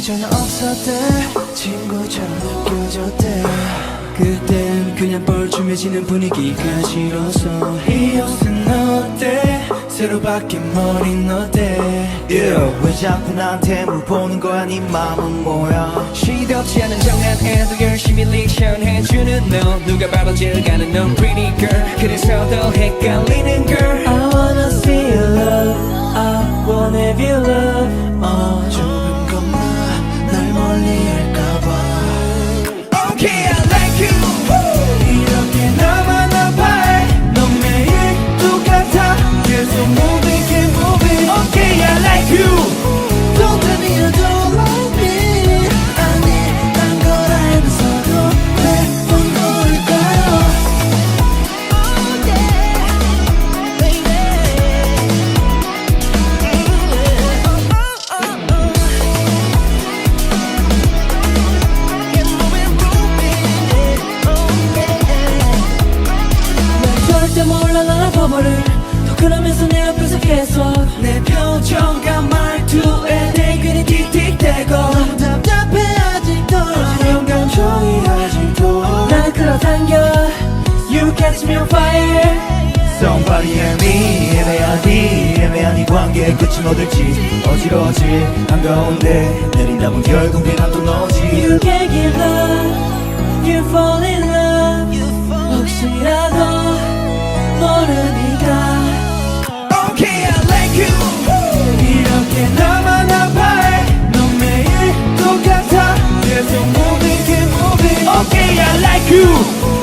전혀 없었대 친구처럼 느껴졌대 그땐 그냥 뻘쭘해지는 분위기가 싫어서 이 옷은 어때? 새로 바뀐 머리는 어때? Yeah. 왜 자꾸 나한테 물어보는 거야? 네 맘은 뭐야? 시덥지 않은 장난에도 열심히 리액션 해주는 너 누가 봐도 제일 가는 넌 pretty girl. 그래서 더 헷갈리는 girl. I wanna see your love. I wanna your love. 어 아파버릴. 더 그러면서 내 옆에서 계속 내 표정과 말투에 내 귀는 틱틱대고. 너무 답답해 아직도. 어지러운 감정이 아직도. 날 끌어당겨. You catch me on fire. Somebody and me 애매하디 애매한 이 관계의 끝은 어딜지. 어지러워지 한가운데 내린다면 결국 내난또 너지. You can't give love like you.